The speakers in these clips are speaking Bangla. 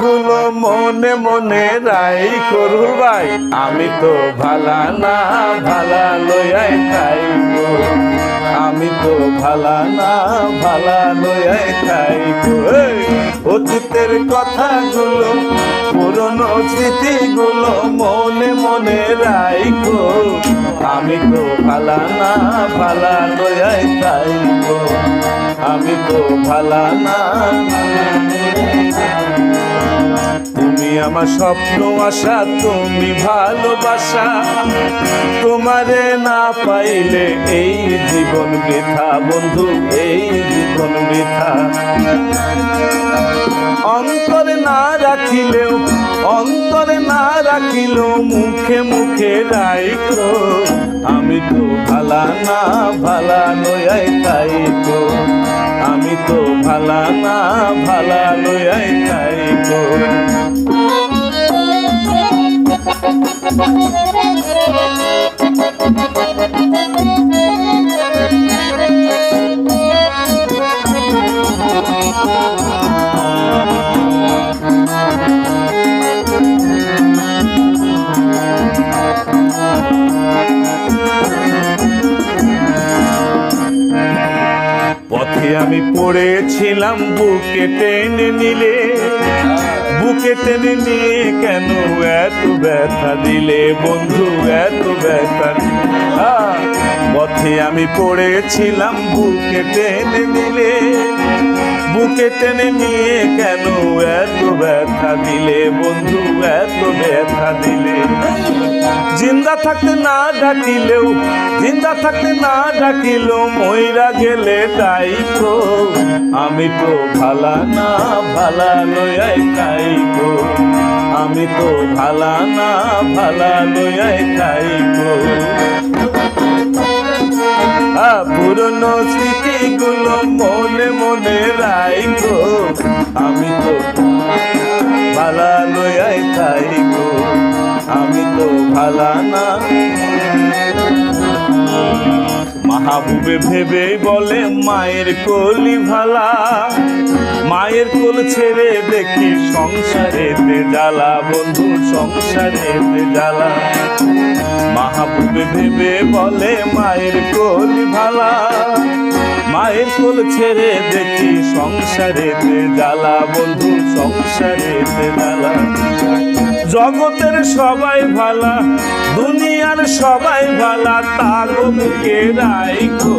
গুলো মনে মনে রাই, করুল ভাই। আমি তো ভালা না, ভালা লয়াই খাইব। আমি তো ভালা না, ভালা লয়াই খাইব। অতীতের কথাগুলো, পুরনো স্মৃতিগুলো মনে মনে রাইখো আমি তো ভালা না, ভালা লয়াই খাইব। আমি তো ভালা না আমার স্বপ্ন, আশা তুমি ভালোবাসা। তোমারে না পাইলে এই জীবন বৃথা, বন্ধু, এই জীবন বৃথা। অন্তরে না রাখিলেও, অন্তরে না রাখিলেও মুখে মুখে রাইখো আমি তো ভালা না, ভালা নয়, তাই তো। আমি তো ভালা না, ভালা পথে আমি পড়েছিলাম বুকে টেনে নিলে বুকে টেনে নিয়ে কেন এত ব্যথা দিলে বন্ধু, এত ব্যথা পথে আমি পড়েছিলাম, বুকে টেনে নিলে। বুকে টেনে নিয়ে কেন জিন্দা থাকতে না ডাকিলেও জিন্দা থাকতে না ডাকিলেও ময়রা গেলে তাই তো আমি তো ভালা না, ভালা লয়াই তাই তো আমি তো ভালা না, ভালা লয়াই তাই তো পুরনো স্মৃতিগুলো মনে মনে রাইখো। আমি তো ভালা মাহবুবে ভেবে বলে, মায়ের কলি ভালা। মায়ের কোল ছেড়ে দেখি সংসারেতে জ্বালা, বন্ধু, সংসারেতে জ্বালা। মাহবুবে ভেবে বলে, মায়ের কোল ভালা। মায়ের কোল ছেড়ে দেখি সংসারেতে জ্বালা, বন্ধু, সংসারেতে জ্বালা। জগতের সবাই ভালা, দুনিয়ার সবাই ভালা তাগো মুখে রাইখো।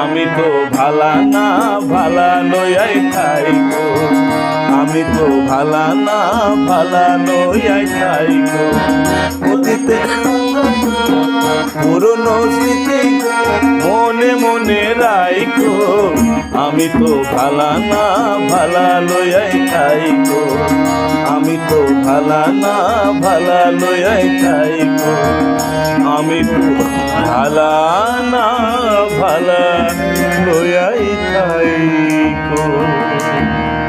আমি তো ভালা না, ভালা লয়াই খাইকো আমি তো ভালা না, ভালা লয়াই খাইকো অতীতে পুরনো স্মৃতি মনে মনে রাইখো। আমি তো ভালা না, ভালা লয়াই খাইকো ভালা না ভালা লয়াই খাইকো আমি তো ভালা